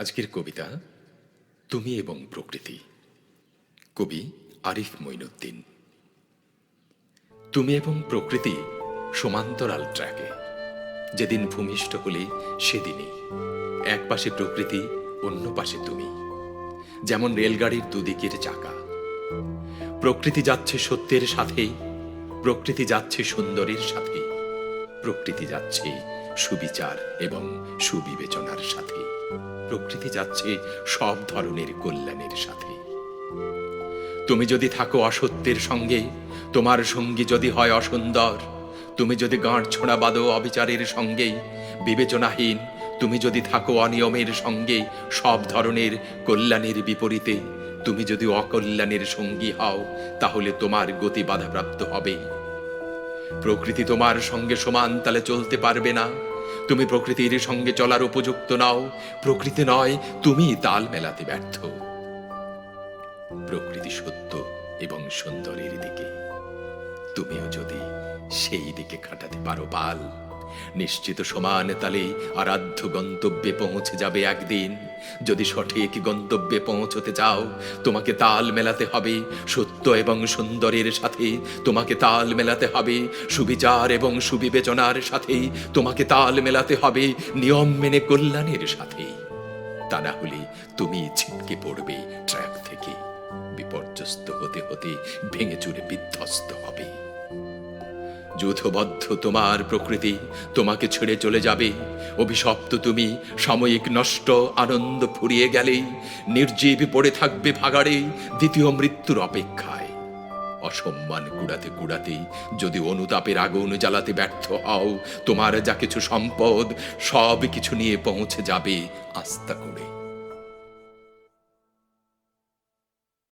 আজকের কবিতা, তুমি এবং প্রকৃতি কবি আরিফ মঈনুদ্দিন। তুমি এবং প্রকৃতি সমান্তরাল ট্র্যাকে। যেদিন ভূমিষ্ঠ হলে সেদিনই। এক পাশে প্রকৃতি, অন্য পাশে তুমি। যেমন রেলগাড়ির দুদিকের চাকা। প্রকৃতি যাচ্ছে সত্যের সাথে প্রকৃতি যাচ্ছে সুন্দরের সাথে প্রকৃতি যাচ্ছে সুবিচার এবং সুবিবেচনার সাথে। প্রকৃতি যাচ্ছে সব ধরনের কল্যাণের সাথে। তুমি যদি থাকো অসত্যের সঙ্গে, তোমার সঙ্গী যদি হয় অসুন্দর, তুমি যদি গাঁট ছোঁড়া বাদো অবিচারের সঙ্গে, বিবেচনাহীন, তুমি যদি থাকো অনিয়মের সঙ্গে, সব ধরনের কল্যাণের বিপরীতে, তুমি যদি অকল্যাণের সঙ্গী হও, তাহলে তোমার গতি বাধাপ্রাপ্ত হবে। প্রকৃতি তোমার সঙ্গে সমান তালে চলতে পারবে না। তুমি প্রকৃতির সঙ্গে চলার উপযুক্ত নাও। প্রকৃতি নয়, তুমি তাল মেলাতে ব্যর্থ। প্রকৃতি সত্য এবং সুন্দরের দিকে। তুমিও যদি সেই দিকে খাটাতে পারো পাল, নিশ্চিত সমান তালে আরাধ্য গন্তব্যে পৌঁছে যাবে একদিন। যদি সঠিক গন্তব্যে পৌঁছতে চাও, তোমাকে তাল মেলাতে হবে সত্য এবং সুন্দরের সাথে। তোমাকে তাল মেলাতে হবে সুবিচার এবং সুবিবেচনার সাথে। তোমাকে তাল মেলাতে হবে নিয়ম মেনে কল্যাণের সাথে। তা না হলে তুমি ছিটকে পড়বে ট্র্যাক থেকে। বিপর্যস্ত হতে হতে ভেঙে চুরে বিধ্বস্ত যুথবদ্ধ তোমার প্রকৃতি তোমাকে ছেড়ে চলে যাবে। অভিশপ্ত তুমি, সাময়িক নষ্ট, আনন্দ ফুরিয়ে গেলে নির্জীব পড়ে থাকবে ভাগাড়ে দ্বিতীয় মৃত্যুর অপেক্ষায়। অসম্মান কুড়াতে কুড়াতে যদি অনুতাপের আগুন জ্বালাতে ব্যর্থ হও, তোমার যা কিছু সম্পদ, সব কিছু নিয়ে পৌঁছে যাবে আস্তা করে।